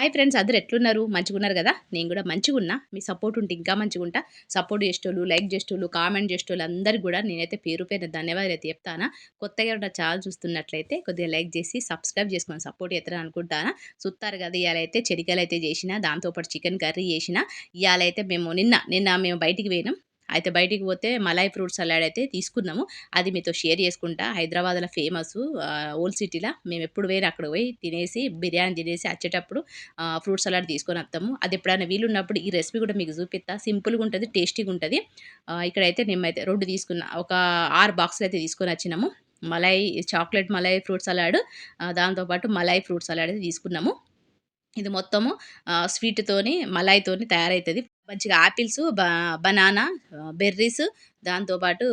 Hi friends అందరు ఎట్లున్నారు? మంచిగున్నారు కదా? నేను కూడా మంచిగున్నా. మీ సపోర్ట్ ఉంటే ఇంకా మంచిగా ఉంటా సపోర్ట్ చేసేటోళ్ళు లైక్ చేసేటోళ్ళు కామెంట్ చేసేటోళ్ళు అందరికీ కూడా నేనైతే పేరు పేరు ధన్యవాదాలు అయితే చెప్తానా. కొత్తగా ఉన్న ఛానల్ చూస్తున్నట్లయితే కొద్దిగా లైక్ చేసి సబ్స్క్రైబ్ చేసుకొని సపోర్ట్ చేస్తారని అనుకుంటానా. సుత్తారు కదా ఇవాళైతే చెడికలు అయితే చేసిన దాంతోపాటు చికెన్ కర్రీ చేసిన ఇవాళైతే మేము నిన్న నిన్న మేము బయటికి పోయినాం. అయితే బయటికి పోతే మలై ఫ్రూట్ సలాడ్ అయితే తీసుకున్నాము. అది మీతో షేర్ చేసుకుంటా. హైదరాబాద్లో ఫేమస్ ఓల్డ్ సిటీలో. మేము ఎప్పుడు పోయినా అక్కడ పోయి తినేసి బిర్యానీ తినేసి వచ్చేటప్పుడు ఫ్రూట్ సలాడ్ తీసుకొని వస్తాము. అది ఎప్పుడైనా వీలున్నప్పుడు ఈ రెసిపీ కూడా మీకు చూపిస్తా. సింపుల్గా ఉంటుంది టేస్టీగా ఉంటుంది. ఇక్కడైతే మేమైతే రెండు తీసుకున్నా ఒక ఆరు బాక్సులు అయితే తీసుకొని వచ్చినాము. Malai chocolate malai fruit salad దాంతోపాటు మలై ఫ్రూట్ సలాడ్ అయితే తీసుకున్నాము. ఇది మొత్తము స్వీట్తోని మలాయితోని తయారవుతుంది. మంచిగా ఆపిల్స్ బనానా బెర్రీస్ దాంతోపాటు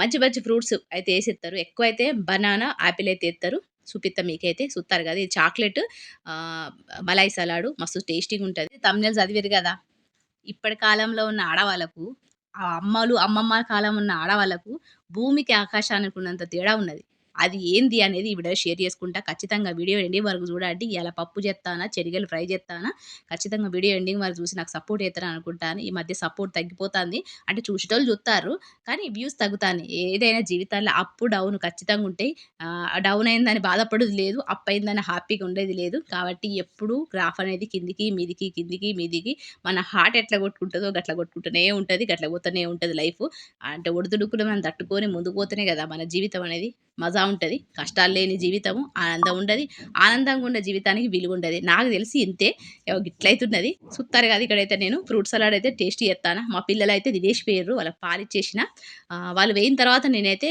మంచి మంచి ఫ్రూట్స్ అయితే వేసిస్తారు. ఎక్కువ అయితే బనానా ఆపిల్ అయితే ఎత్తారు చూపిస్తా మీకైతే. చూస్తారు కదా. ఇది చాక్లెట్ మలాయి సలాడు. మస్తు టేస్టీగా ఉంటుంది. తమిళ చదివారు కదా. ఇప్పటి కాలంలో ఉన్న ఆడవాళ్ళకు ఆ అమ్మలు అమ్మమ్మ కాలం ఉన్న ఆడవాళ్ళకు భూమికి ఆకాశానికి ఉన్నంత తేడా ఉన్నది. అది ఏంది అనేది ఈ వీడియో షేర్ చేసుకుంటా. ఖచ్చితంగా వీడియో ఎండింగ్ వరకు చూడండి. ఇలా పప్పు చేస్తానా చెరిగలు ఫ్రై చేస్తానా ఖచ్చితంగా వీడియో ఎండింగ్ వరకు చూసి నాకు సపోర్ట్ చేస్తారని అనుకుంటాను. ఈ మధ్య సపోర్ట్ తగ్గిపోతుంది. అంటే చూసేటోళ్ళు చూస్తారు కానీ వ్యూస్ తగ్గుతాను ఏదైనా జీవితాల్లో అప్ డౌన్ ఖచ్చితంగా ఉంటాయి. డౌన్ అయిందని బాధపడేది లేదు అప్ అయిందని హ్యాపీగా ఉండేది లేదు. కాబట్టి ఎప్పుడు గ్రాఫ్ అనేది కిందికి మీదికి కిందికి మీదికి మన హార్ట్ ఎట్లా కొట్టుకుంటుందో గట్ల కొట్టుకుంటూనే ఉంటుంది గట్ల పోతూనే ఉంటుంది లైఫ్. అంటే ఒడిదుడుకులు మనం తట్టుకొని ముందుకు పోతేనే కదా మన జీవితం అనేది మజా ఉంటుంది కష్టాలు లేని జీవితము ఆనందం ఉండదు. ఆనందంగా ఉన్న జీవితానికి విలువ ఉండదు. నాకు తెలిసి ఇంతే. ఇట్లయితున్నది సుత్తారు కదా ఇక్కడైతే నేను ఫ్రూట్ సలాడ్ అయితే టేస్ట్ చేస్తాను మా పిల్లలు అయితే దినేసిపోయారు వాళ్ళకి పాలిచ్చేసిన వాళ్ళు వేయిన తర్వాత నేనైతే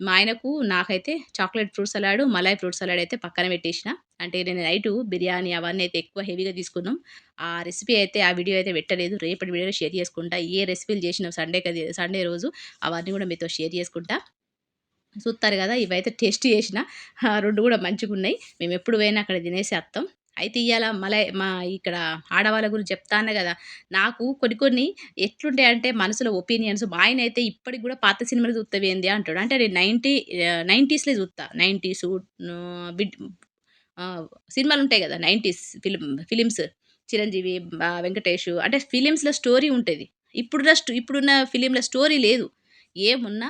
మా ఆయనకు నాకైతే chocolate fruit salad malai fruit salad అయితే పక్కన పెట్టేసిన. అంటే నేను నైటు బిర్యానీ అవన్నీ అయితే ఎక్కువ హెవీగా తీసుకున్నాం. ఆ రెసిపీ అయితే ఆ వీడియో అయితే పెట్టలేదు. రేపటి వీడియోలో షేర్ చేసుకుంటా. ఏ రెసిపీలు చేసినాం సండే కదా సండే రోజు అవన్నీ కూడా మీతో షేర్ చేసుకుంటా. చూస్తారు కదా ఇవైతే టేస్ట్ చేసిన రెండు కూడా మంచిగా ఉన్నాయి మేము ఎప్పుడు పోయినా అక్కడ తినేసి వస్తాం. అయితే ఇవాళ మలై మా ఇక్కడ ఆడవాళ్ళ గురించి చెప్తాను కదా నాకు కొన్ని కొన్ని ఎట్లుంటాయి అంటే మనసులో ఒపీనియన్స్ మా ఆయన అయితే ఇప్పటికి కూడా పాత సినిమాలు చూస్తావేంది అంటాడు. అంటే నేను నైంటీ నైంటీస్లో చూస్తా నైంటీస్ బిడ్ సినిమాలు ఉంటాయి కదా nineties film films. Chiranjeevi Venkatesh అంటే ఫిలిమ్స్లో స్టోరీ ఉంటుంది. ఇప్పుడున్న ఇప్పుడున్న ఫిలింల స్టోరీ లేదు. ఏమున్నా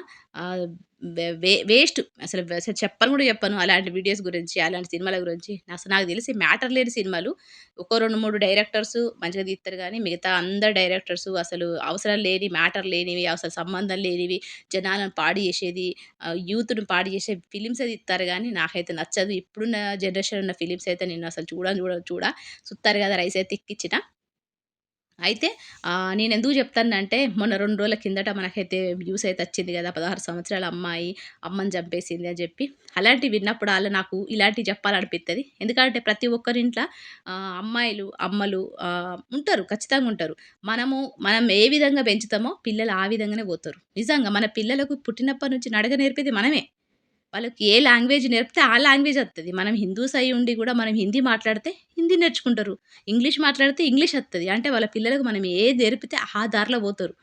వే వేస్ట్. అసలు అసలు చెప్పను కూడా చెప్పను. అలాంటి వీడియోస్ గురించి అలాంటి సినిమాల గురించి అసలు నాకు తెలిసి మ్యాటర్ లేని సినిమాలు. ఒక రెండు మూడు డైరెక్టర్స్ మంచిగా తీస్తారు కానీ మిగతా అందరు డైరెక్టర్స్ అసలు అవసరం లేని మ్యాటర్ లేనివి అసలు సంబంధం లేనివి జనాలను పాడు చేసేది యూత్ను పాడు చేసే ఫిలిమ్స్ అది ఇస్తారు కానీ నాకైతే నచ్చదు. ఇప్పుడున్న జనరేషన్ ఉన్న ఫిలిమ్స్ అయితే నేను అసలు చూడని చూడ చూడ. సుత్తారు కదా రైస్ అయితే ఎక్కిచ్చిన అయితే నేను ఎందుకు చెప్తానంటే మొన్న రెండు రోజుల కిందట మనకైతే న్యూస్ అయితే వచ్చింది కదా పదహారు సంవత్సరాల అమ్మాయి అమ్మని చంపేసింది అని చెప్పి. అలాంటివి విన్నప్పుడు అలా నాకు ఇలాంటివి చెప్పాలనిపిస్తుంది ఎందుకంటే ప్రతి ఒక్కరింట్లో అమ్మాయిలు అమ్మలు ఉంటారు ఖచ్చితంగా ఉంటారు. మనము మనం ఏ విధంగా పెంచుతామో పిల్లలు ఆ విధంగానే పోతారు. నిజంగా మన పిల్లలకు పుట్టినప్పటి నుంచి నడక నేర్పేది మనమే. వాళ్ళకి ఏ లాంగ్వేజ్ నేర్పితే ఆ లాంగ్వేజ్ వస్తుంది మనం హిందూస్ అయి ఉండి కూడా మనం హిందీ మాట్లాడితే హిందీ నేర్చుకుంటారు. ఇంగ్లీష్ మాట్లాడితే ఇంగ్లీష్ వస్తుంది అంటే వాళ్ళ పిల్లలకు మనం ఏది నేర్పితే ఆ దారిలో పోతారు.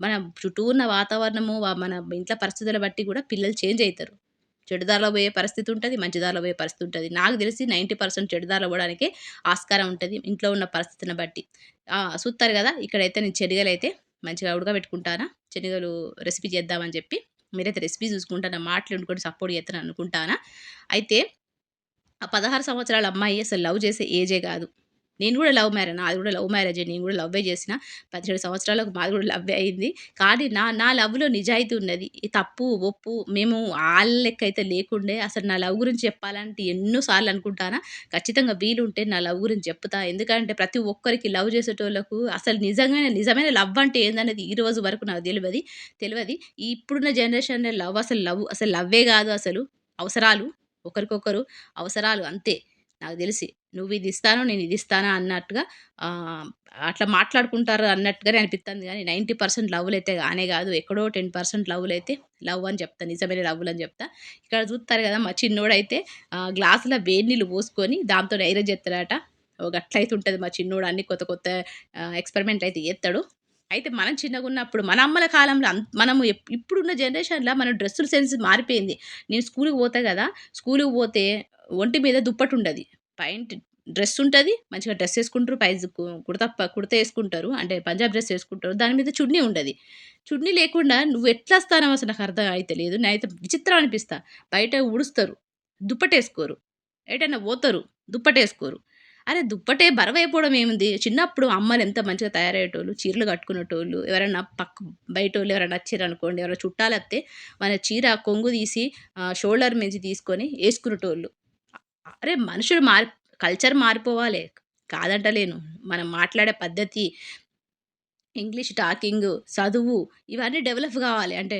మన చుట్టూ ఉన్న వాతావరణము మన ఇంట్లో పరిస్థితుల బట్టి కూడా పిల్లలు చేంజ్ అవుతారు చెడుదారిలో పోయే పరిస్థితి ఉంటుంది మంచి దారిలో పోయే పరిస్థితి ఉంటుంది. నాకు తెలిసి నైంటీ పర్సెంట్ చెడుదారిలో పోవడానికి ఆస్కారం ఉంటుంది ఇంట్లో ఉన్న పరిస్థితిని బట్టి. చూస్తారు కదా ఇక్కడైతే నేను చెనిగలు అయితే మంచిగా ఉడకబెట్టుకుంటానా? శనగలు రెసిపీ చేద్దామని చెప్పి. మీరైతే రెసిపీ చూసుకుంటాను నా మాటలు ఉండుకొని సపోర్ట్ చేస్తాను అనుకుంటానా. అయితే ఆ పదహారు సంవత్సరాల అమ్మాయి అసలు లవ్ చేసే ఏజే కాదు. నేను కూడా లవ్ మ్యారేజ్ నాది కూడా లవ్ మ్యారేజ్ నేను కూడా లవ్వే చేసిన. పదిహేడు సంవత్సరాలకు మాది కూడా లవ్వే అయింది. కానీ నా నా లవ్లో నిజాయితీ ఉన్నది. తప్పు ఒప్పు మేము వాళ్ళ లెక్క అయితే లేకుండే అసలు నా లవ్ గురించి చెప్పాలంటే ఎన్నోసార్లు అనుకుంటానా? ఖచ్చితంగా వీలుంటే నా లవ్ గురించి చెప్తా. ఎందుకంటే ప్రతి ఒక్కరికి లవ్ చేసేటోళ్ళకు అసలు నిజంగా నిజమైన లవ్ అంటే ఏందనేది ఈ రోజు వరకు నాకు తెలియదు తెలియదు ఇప్పుడున్న జనరేషన్లో లవ్ అసలు లవ్ అసలు లవ్వే కాదు అసలు. అవసరాలు ఒకరికొకరు అవసరాలు అంతే నాకు తెలిసి. నువ్వు ఇది ఇస్తాను నేను ఇది ఇస్తానా అన్నట్టుగా అట్లా మాట్లాడుకుంటారు అన్నట్టుగానే అనిపిస్తుంది కానీ నైంటీ పర్సెంట్ లవ్లు అయితే కానే కాదు. ఎక్కడో టెన్ పర్సెంట్ లవ్లు అయితే లవ్ అని చెప్తా నిజమైన లవ్లు అని చెప్తా. ఇక్కడ చూస్తారు కదా మా చిన్నోడైతే గ్లాసులో వేడి నీళ్ళు పోసుకొని దాంతో నైరం చేస్తాడట ఒక అట్లయితే ఉంటుంది మా చిన్నోడు అన్ని కొత్త కొత్త ఎక్స్పెరిమెంట్ అయితే చేస్తాడు అయితే మనం చిన్నగా ఉన్నప్పుడు మన అమ్మల కాలంలో మనము ఇప్పుడున్న జనరేషన్లో మన డ్రెస్సుల సెన్స్ మారిపోయింది. నేను స్కూల్కి పోతా కదా స్కూల్కి పోతే ఒంటి మీద దుప్పటి ఉండదు. పైంట్ డ్రెస్ ఉంటుంది మంచిగా డ్రెస్ వేసుకుంటారు పైజ్ కుర్తా కుడత వేసుకుంటారు అంటే పంజాబ్ డ్రెస్ వేసుకుంటారు దాని మీద చుడ్నీ ఉండదు. చుడ్నీ లేకుండా నువ్వు ఎట్లా వస్తానో అసలు నాకు అర్థం అయితే లేదు నేనైతే విచిత్రం అనిపిస్తా. బయట ఉడుస్తారు దుప్పటేసుకోరు ఎటైనా పోతారు దుప్పటేసుకోరు అరే దుప్పటే బరవైపోవడం ఏముంది? చిన్నప్పుడు అమ్మలు ఎంత మంచిగా తయారయ్యేటోళ్ళు చీరలు కట్టుకునేటోళ్ళు ఎవరైనా పక్క బయట వాళ్ళు ఎవరైనా వచ్చారు అనుకోండి ఎవరైనా చుట్టాలు వస్తే మన చీర కొంగు తీసి షోల్డర్ మీద తీసుకొని వేసుకునేటోళ్ళు. అరే మనుషులు మారి కల్చర్ మారిపోవాలి. కాదంటలేను. మనం మాట్లాడే పద్ధతి ఇంగ్లీష్ టాకింగ్ చదువు ఇవన్నీ డెవలప్ కావాలి. అంటే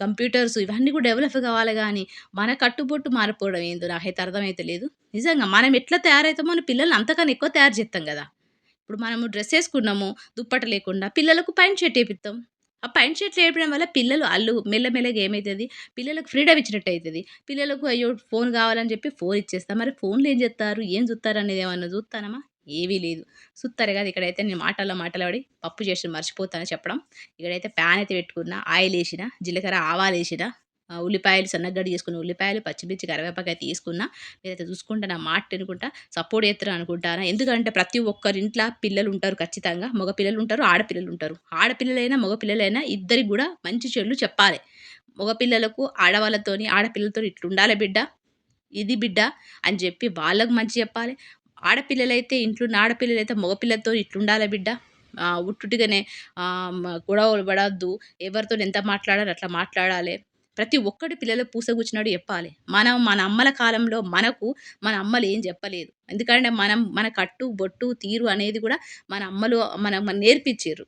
కంప్యూటర్స్ ఇవన్నీ కూడా డెవలప్ కావాలి కానీ మన కట్టుబొట్టు మారిపోవడం ఏందో నాకైతే అర్థమైతే లేదు. నిజంగా మనం ఎట్లా తయారవుతామో మన పిల్లల్ని అంతకన్నా ఎక్కువ తయారు చేస్తాం కదా. ఇప్పుడు మనము డ్రెస్ వేసుకున్నాము దుప్పట లేకుండా పిల్లలకు పైన షర్ట్ వేపిస్తాం ఆ పైన షర్ట్ వేయడం వల్ల పిల్లలు అల్లు మెల్లమెల్లగా ఏమవుతుంది పిల్లలకు ఫ్రీడమ్ ఇచ్చినట్టు అవుతుంది పిల్లలకు అయ్యో ఫోన్ కావాలని చెప్పి ఫోన్ ఇచ్చేస్తాం. మరి ఫోన్లు ఏం చేస్తారు ఏం చూస్తారు అనేది ఏమన్నా చూస్తానమ్మా ఏవీ లేదు. సుత్తారు కదా. ఇక్కడైతే నేను మాటల్లో మాటలాడి పప్పు చేసి మర్చిపోతానని చెప్పడం. ఇక్కడైతే ప్యాన్ అయితే పెట్టుకున్న ఆయిల్ వేసిన జీలకర్ర ఆవాలు వేసిన ఉల్లిపాయలు సన్నగడి చేసుకున్న ఉల్లిపాయలు పచ్చిమిర్చి కరివేపాకాయ తీసుకున్నా మీరైతే చూసుకుంటే నా మాట తినుకుంటా సపోర్ట్ చేస్తారు అనుకుంటారా ఎందుకంటే ప్రతి ఒక్కరి ఇంట్లో పిల్లలు ఉంటారు ఖచ్చితంగా. మగ పిల్లలు ఉంటారు ఆడపిల్లలు ఉంటారు ఆడపిల్లలైనా మగ పిల్లలైనా ఇద్దరికి కూడా మంచి చెడులు చెప్పాలి. మగపిల్లలకు ఆడవాళ్ళతోని ఆడపిల్లలతో ఇట్లా ఉండాలి బిడ్డ. ఇది బిడ్డ అని చెప్పి వాళ్ళకు మంచి చెప్పాలి. ఆడపిల్లలైతే ఇంట్లో ఉన్న ఆడపిల్లలైతే మగపిల్లలతో ఇట్లుండాలి బిడ్డ. ఉట్టుటిగానే గొడవలు పడద్దు. ఎవరితో ఎంత మాట్లాడాలి అట్లా మాట్లాడాలి. ప్రతి ఒక్కటి పిల్లలు పూసగుచ్చినాడు చెప్పాలి. మనం మన అమ్మల కాలంలో మనకు మన అమ్మలు ఏం చెప్పలేదు. ఎందుకంటే మనం మన కట్టు బొట్టు తీరు అనేది కూడా మన అమ్మలు మన నేర్పించారు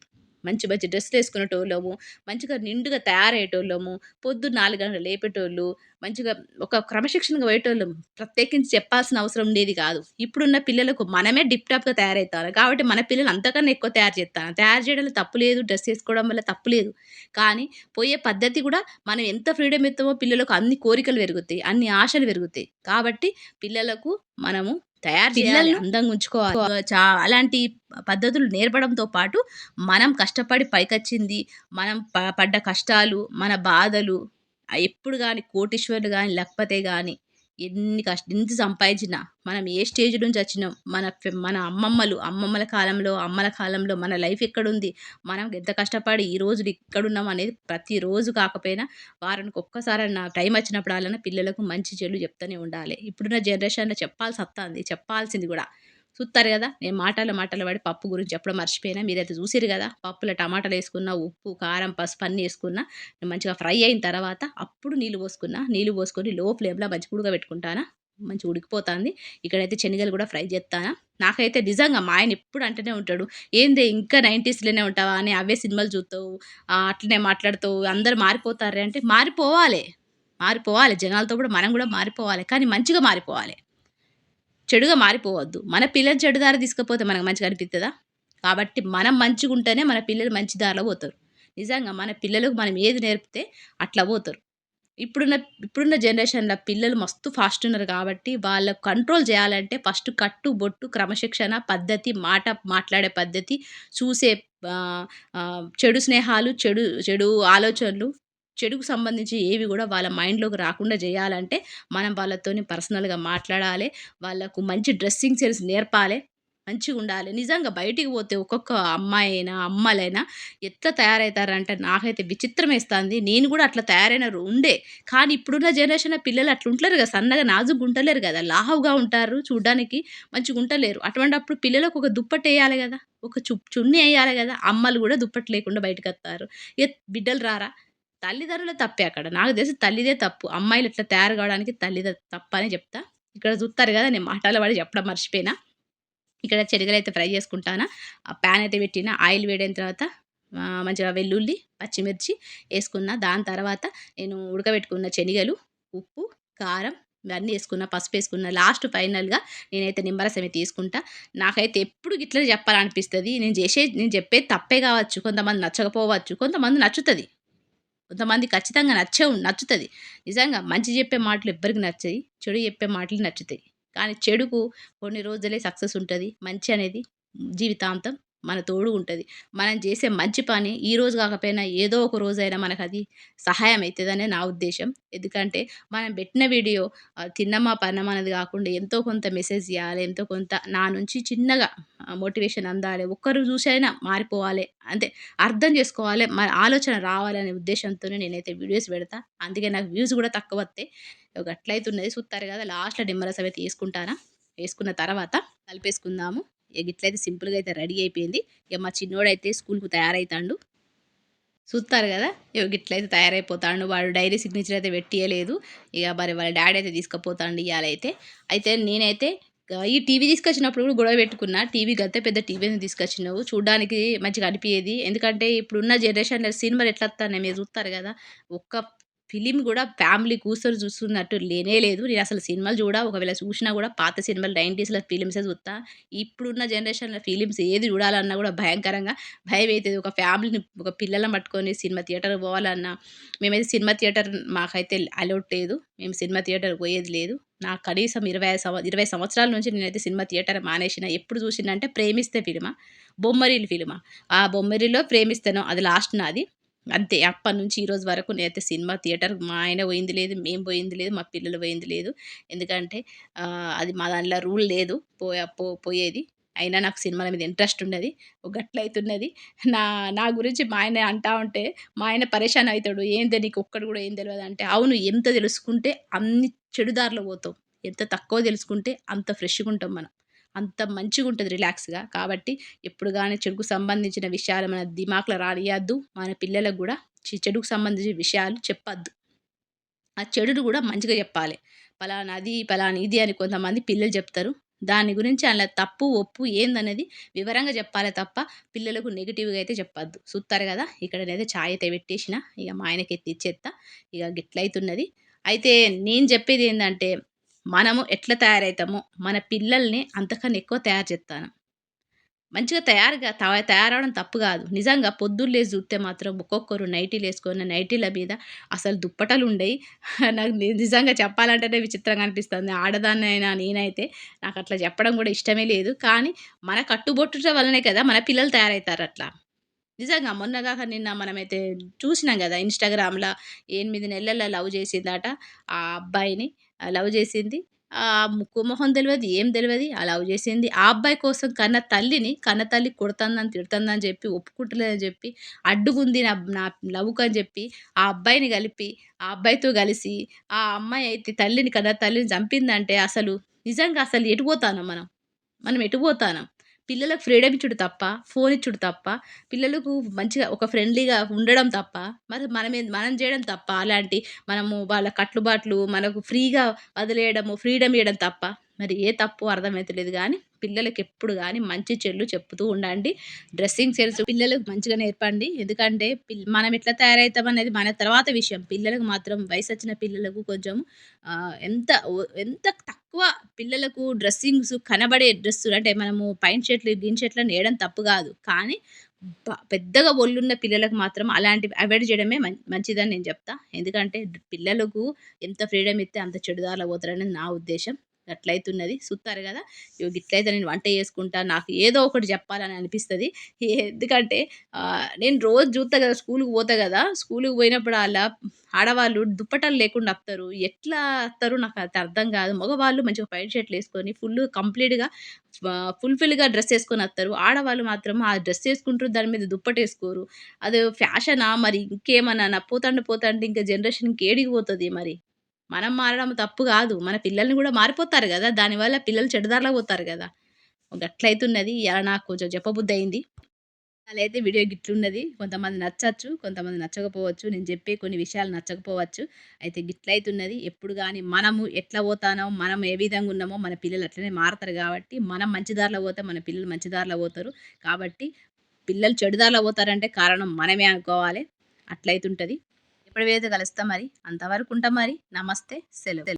మంచి మంచి డ్రెస్సులు వేసుకునేటోళ్ళము మంచిగా నిండుగా తయారయ్యేటోళ్ళము పొద్దు నాలుగు గంటలు లేపేటోళ్ళు మంచిగా ఒక క్రమశిక్షణగా పోయేటోళ్ళం. ప్రత్యేకించి చెప్పాల్సిన అవసరం ఉండేది కాదు. ఇప్పుడున్న పిల్లలకు మనమే డిప్టాప్గా తయారవుతారు. కాబట్టి మన పిల్లలు అంతకన్నా ఎక్కువ తయారు చేస్తాను తయారు చేయడంలో తప్పు లేదు డ్రెస్ వేసుకోవడం వల్ల తప్పు లేదు. కానీ పోయే పద్ధతి కూడా మనం ఎంత ఫ్రీడమ్ ఇస్తామో పిల్లలకు అన్ని కోరికలు పెరుగుతాయి అన్ని ఆశలు పెరుగుతాయి. కాబట్టి పిల్లలకు మనము తయారు చేయాలి అందంగా ఉంచుకోవాలి. చా అలాంటి పద్ధతులు నేర్పడంతో పాటు మనం కష్టపడి పైకొచ్చింది మనం ప- పడ్డ కష్టాలు మన బాధలు ఎప్పుడు కానీ కోటీశ్వర్లు కానీ లేకపోతే కానీ ఎన్ని కష్ట ఎంత సంపాదించినా మనం ఏ స్టేజ్ నుంచి వచ్చినాం మన ఫె- మన అమ్మమ్మలు అమ్మమ్మల కాలంలో అమ్మల కాలంలో మన లైఫ్ ఎక్కడుంది మనం ఎంత కష్టపడి ఈ రోజు ఇక్కడున్నాం అనేది ప్రతిరోజు కాకపోయినా వారానికి ఒక్కసారన్నా టైం వచ్చినప్పుడు అలానే పిల్లలకు మంచి చెడు చెప్తూనే ఉండాలి. ఇప్పుడున్న జనరేషన్లో చెప్పాల్సి వస్తుంది చెప్పాల్సింది కూడా. చూస్తారు కదా? నేను మాటలు మాటలు పడి పప్పు గురించి చెప్పడం మర్చిపోయినా మీరైతే చూసిరు కదా? పప్పులో టమాటాలు వేసుకున్న ఉప్పు కారం పసుపు అన్నీ వేసుకున్న మంచిగా ఫ్రై అయిన తర్వాత అప్పుడు నీళ్ళు పోసుకున్నా నీళ్ళు పోసుకొని లో ఫ్లేమ్లో మంచి ఉడక పెట్టుకుంటానా మంచి ఉడికిపోతుంది. ఇక్కడైతే శనగలు కూడా ఫ్రై చేస్తానా? నాకైతే నిజంగా మా ఆయన ఎప్పుడు అంటూనే ఉంటాడు ఏందే ఇంకా నైంటీస్లోనే ఉంటావా? అని అవే సినిమాలు చూస్తావు అట్లనే మాట్లాడుతావు అందరు మారిపోతారే అంటే మారిపోవాలి. మారిపోవాలి జనాలతో కూడా మనం కూడా మారిపోవాలి కానీ మంచిగా మారిపోవాలి. చెడుగా మారిపోవద్దు. మన పిల్లలు చెడు దారి తీసుకపోతే మనకు మంచిగా అనిపిస్తుందా కాబట్టి మనం మంచిగా ఉంటేనే మన పిల్లలు మంచి దారిలో పోతారు. నిజంగా మన పిల్లలకు మనం ఏది నేర్పితే అట్లా పోతారు. ఇప్పుడున్న ఇప్పుడున్న జనరేషన్లో పిల్లలు మస్తు ఫాస్ట్ ఉన్నారు కాబట్టి వాళ్ళకు కంట్రోల్ చేయాలంటే ఫస్ట్ కట్టు బొట్టు క్రమశిక్షణ పద్ధతి మాట మాట్లాడే పద్ధతి చూసే చెడు స్నేహాలు చెడు చెడు ఆలోచనలు చెడుకు సంబంధించి ఏవి కూడా వాళ్ళ మైండ్లోకి రాకుండా చేయాలంటే మనం వాళ్ళతోని పర్సనల్గా మాట్లాడాలి వాళ్ళకు మంచి డ్రెస్సింగ్ సెన్స్ నేర్పాలి మంచిగా ఉండాలి. నిజంగా బయటికి పోతే ఒక్కొక్క అమ్మాయి అయినా అమ్మలైనా ఎట్లా తయారవుతారంటే నాకైతే విచిత్రం వేస్తుంది నేను కూడా అట్లా తయారైన ఉండే. కానీ ఇప్పుడున్న జనరేషన్ పిల్లలు అట్లా ఉంటలేరు కదా సన్నగా నాజుగా ఉంటలేరు కదా లావుగా ఉంటారు చూడడానికి మంచిగా ఉంటలేరు. అటువంటిప్పుడు పిల్లలకు ఒక దుప్పటి వేయాలి కదా ఒక చు చున్నీ వేయాలి కదా అమ్మలు కూడా దుప్పటి లేకుండా బయటకు వస్తారు. ఏ బిడ్డలు రారా? తల్లిదండ్రుల తప్పే అక్కడ. నాకు తెలిసి తల్లిదే తప్పు. అమ్మాయిలు ఇట్లా తయారు కావడానికి తల్లిదే తప్పు అని చెప్తా. ఇక్కడ చూస్తారు కదా నేను మాటల పడి చెప్పడం మర్చిపోయినా. ఇక్కడ చెరిగలు అయితే ఫ్రై చేసుకుంటానా. ఆ ప్యాన్ అయితే పెట్టిన ఆయిల్ వేడైన తర్వాత మంచిగా వెల్లుల్లి పచ్చిమిర్చి వేసుకున్న. దాని తర్వాత నేను ఉడకబెట్టుకున్న శనగలు ఉప్పు కారం ఇవన్నీ వేసుకున్న పసుపు వేసుకున్న. లాస్ట్ ఫైనల్గా నేనైతే నిమ్మరసమే తీసుకుంటా. నాకైతే ఎప్పుడు ఇట్లా చెప్పాలనిపిస్తుంది. నేను చేసే నేను చెప్పేది తప్పే కావచ్చు. కొంతమంది నచ్చకపోవచ్చు. కొంతమంది నచ్చుతుంది. కొంతమంది ఖచ్చితంగా నచ్చే నచ్చుతుంది. నిజంగా మంచి చెప్పే మాటలు ఎవ్వరికి నచ్చాయి చెడు చెప్పే మాటలు నచ్చుతాయి. కానీ చెడుకు కొన్ని రోజులే సక్సెస్ ఉంటుంది. మంచి అనేది జీవితాంతం మన తోడు ఉంటుంది. మనం చేసే మంచి పని ఈ రోజు కాకపోయినా ఏదో ఒక రోజైనా మనకు అది సహాయం అవుతుందనే నా ఉద్దేశం. ఎందుకంటే మనం పెట్టిన వీడియో తిన్నమా పన్నమా అనేది కాకుండా ఎంతో కొంత మెసేజ్ ఇవ్వాలి ఎంతో కొంత నా నుంచి చిన్నగా మోటివేషన్ అందాలి ఒక్కరు చూసైనా మారిపోవాలి అంతే అర్థం చేసుకోవాలి మన ఆలోచన రావాలనే ఉద్దేశంతోనే నేనైతే వీడియోస్ పెడతా. అందుకే నాకు వ్యూస్ కూడా తక్కువ వస్తాయి ఒక అట్లయితే ఉన్నది చూస్తారు కదా లాస్ట్లో నిమ్మరసం అయితే వేసుకుంటానా? వేసుకున్న తర్వాత కలిపేసుకుందాము. ఇట్లయితే సింపుల్గా అయితే రెడీ అయిపోయింది. ఇక మా చిన్నోడైతే స్కూల్కు తయారవుతాడు చూస్తారు కదా? ఇక ఇట్లయితే తయారైపోతాడు. వాడు డైరీ సిగ్నేచర్ అయితే పెట్టియలేదు. ఇక మరి వాళ్ళ డాడీ అయితే తీసుకుపోతాడు ఇవాళైతే అయితే నేనైతే ఈ టీవీ తీసుకొచ్చినప్పుడు కూడా గొడవ పెట్టుకున్నా. టీవీ గత పెద్ద టీవీని తీసుకొచ్చినావు? చూడడానికి మంచిగా అనిపించేది ఎందుకంటే ఇప్పుడున్న జనరేషన్లో సినిమాలు ఎట్లా వస్తాయి మీరు చూస్తారు కదా? ఒక్క ఫిలిం కూడా ఫ్యామిలీ కూర్చొని చూస్తున్నట్టు లేనే లేదు. నేను అసలు సినిమాలు చూడ ఒకవేళ చూసినా కూడా పాత సినిమాలు నైంటీస్లో ఫిలిమ్సే చూస్తా ఇప్పుడున్న జనరేషన్లో ఫిలిమ్స్ ఏది చూడాలన్నా కూడా భయంకరంగా భయం అవుతుంది ఒక ఫ్యామిలీని ఒక పిల్లలను పట్టుకొని సినిమా థియేటర్ పోవాలన్నా మేమైతే సినిమా థియేటర్ మాకైతే అలౌట్ లేదు. మేము సినిమా థియేటర్ పోయేది లేదు. నా కనీసం ఇరవై సంవ ఇరవై సంవత్సరాల నుంచి నేనైతే సినిమా థియేటర్ మానేసిన ఎప్పుడు చూసిందంటే ప్రేమిస్తే ఫిలిమా బొమ్మరీలు ఫిలిమా. ఆ బొమ్మరిలో ప్రేమిస్తాను అది లాస్ట్ నాది. అంతే. అప్పటి నుంచి ఈరోజు వరకు నేనైతే సినిమా థియేటర్ మా ఆయన పోయింది లేదు మేము పోయింది లేదు మా పిల్లలు పోయింది లేదు. ఎందుకంటే అది మా దాంట్లో రూల్ లేదు. పోయే పో పోయేది. అయినా నాకు సినిమాల మీద ఇంట్రెస్ట్ ఉన్నది. ఒక గట్లయితున్నది నా నా గురించి మా ఆయన అంటా ఉంటే మా ఆయన పరేషాన్ అవుతాడు ఏందో నీకు ఒక్కడు కూడా ఏం తెలియదు అంటే అవును ఎంత తెలుసుకుంటే అన్ని చెడుదార్లో పోతాం. ఎంత తక్కువ తెలుసుకుంటే అంత ఫ్రెష్గా ఉంటాం మనం. అంత మంచిగా ఉంటుంది రిలాక్స్గా. కాబట్టి ఎప్పుడు కానీ చెడుకు సంబంధించిన విషయాలు మన దిమాక్లో రానియద్దు. మన పిల్లలకు కూడా చెడుకు సంబంధించిన విషయాలు చెప్పద్దు. ఆ చెడును కూడా మంచిగా చెప్పాలి. పలానా అది పలానా ఇది అని కొంతమంది పిల్లలు చెప్తారు. దాని గురించి అలా తప్పు ఒప్పు ఏందనేది వివరంగా చెప్పాలి తప్ప పిల్లలకు నెగిటివ్గా అయితే చెప్పద్దు. చూస్తారు కదా? ఇక్కడ నేనైతే ఛాయ్ అయితే పెట్టేసిన. ఇక మా ఆయనకి ఎత్తి ఇచ్చేస్తా ఇక గిట్లయితున్నది. అయితే నేను చెప్పేది ఏంటంటే మనము ఎట్లా తయారవుతామో మన పిల్లల్ని అంతకన్నా ఎక్కువ తయారు చేస్తాను. మంచిగా తయారుగా త- తయారవడం తప్పు కాదు. నిజంగా పొద్దున్నేసి చూస్తే మాత్రం ఒక్కొక్కరు నైటీలు వేసుకున్న నైటీల మీద అసలు దుప్పటలు ఉండయి. నాకు నిజంగా చెప్పాలంటేనే విచిత్రంగా అనిపిస్తుంది. ఆడదాన్నైనా నేనైతే నాకు అట్లా చెప్పడం కూడా ఇష్టమే లేదు. కానీ మన కట్టుబొట్టుట వల్లనే కదా మన పిల్లలు తయారవుతారు అట్లా. నిజంగా మొన్నగాక నిన్న మనమైతే చూసినాం కదా ఇన్స్టాగ్రామ్లో ఎనిమిది నెలల లవ్ చేసిందట ఆ అబ్బాయిని. లవ్ చేసింది. ఆ ముక్కు మొహం తెలియదు ఏం తెలియదు ఆ లవ్ చేసింది. ఆ అబ్బాయి కోసం కన్న తల్లిని కన్న తల్లి కొడుతుందని తిడుతుందని చెప్పి ఒప్పుకుంటలేదని చెప్పి అడ్డుకుంది నా నా లవ్కు అని చెప్పి ఆ అబ్బాయిని కలిపి ఆ అబ్బాయితో కలిసి ఆ అమ్మాయి అయితే తల్లిని కన్న తల్లిని చంపిందంటే అసలు నిజంగా అసలు ఎటు పోతాను మనం? మనం ఎటు పోతాను? పిల్లలకు ఫ్రీడమ్ ఇచ్చుడు తప్ప ఫోన్ ఇచ్చుడు తప్ప పిల్లలకు మంచిగా ఒక ఫ్రెండ్లీగా ఉండడం తప్ప మరి మనమే మనం చేయడం తప్ప అలాంటి మనము వాళ్ళ కట్టుబాట్లు మనకు ఫ్రీగా వదిలేయడము ఫ్రీడమ్ ఇవ్వడం తప్ప మరి ఏ తప్పు అర్థమవుతలేదు కానీ పిల్లలకి ఎప్పుడు కానీ మంచి చెల్లు చెప్తూ ఉండండి. డ్రెస్సింగ్ సెన్స్ పిల్లలకు మంచిగా నేర్పండి. ఎందుకంటే పిల్- మనం ఎట్లా తయారవుతాం అనేది మన తర్వాత విషయం. పిల్లలకు మాత్రం వయసు వచ్చిన పిల్లలకు కొంచెం ఎంత ఎంత తక్కువ పిల్లలకు డ్రెస్సింగ్స్ కనబడే డ్రెస్సులు అంటే మనము పైన షర్ట్లు గ్రీన్ షర్ట్లు నేయడం తప్పు కాదు. కానీ పెద్దగా ఒళ్ళున్న పిల్లలకు మాత్రం అలాంటివి అవాయిడ్ చేయడమే మంచిదని నేను చెప్తా. ఎందుకంటే పిల్లలకు ఎంత ఫ్రీడమ్ ఇస్తే అంత చెడుదారులు పోతారనేది నా ఉద్దేశం. అట్లయితున్నది. చూస్తారు కదా? ఇగో ఇట్లయితే నేను వంట చేసుకుంటా నాకు ఏదో ఒకటి చెప్పాలని అనిపిస్తుంది. ఎందుకంటే నేను రోజు చూస్తా కదా స్కూల్కి పోతా కదా స్కూల్కి పోయినప్పుడు అలా ఆడవాళ్ళు దుప్పటలు లేకుండా వస్తారు ఎట్లా వస్తారు నాకు అది అర్థం కాదు. మగవాళ్ళు మంచిగా పైట్ షర్ట్లు వేసుకొని ఫుల్ కంప్లీట్గా ఫుల్ఫిల్గా డ్రెస్ వేసుకొని వస్తారు ఆడవాళ్ళు మాత్రం ఆ డ్రెస్ వేసుకుంటారు దాని మీద దుప్పటి వేసుకోరు. అది ఫ్యాషనా? మరి ఇంకేమన్నా నా పోతాండి పోతాండి ఇంకా జనరేషన్ ఇంకేడికి పోతుంది మరి. మనం మారడం తప్పు కాదు. మన పిల్లల్ని కూడా మారిపోతారు కదా. దానివల్ల పిల్లలు చెడుదారులో పోతారు కదా. గట్లయితున్నది. ఇలా నాకు కొంచెం చెప్పబుద్ధి అయింది అలా అయితే వీడియో గిట్లున్నది. కొంతమంది నచ్చచ్చు కొంతమంది నచ్చకపోవచ్చు. నేను చెప్పే కొన్ని విషయాలు నచ్చకపోవచ్చు. అయితే గిట్లయితున్నది. ఎప్పుడు కానీ మనము ఎట్లా పోతానో మనం ఏ విధంగా ఉన్నామో మన పిల్లలు అట్లనే మారతారు కాబట్టి మనం మంచిదారిలో పోతే మన పిల్లలు మంచిదారిలో పోతారు. కాబట్టి పిల్లలు చెడుదారిలో పోతారంటే కారణం మనమే అనుకోవాలి. అట్లయితుంటుంది. ఎప్పుడు వేది కలుస్తాం మరి? అంతవరకు ఉంటాం మరి. నమస్తే. సెలవు.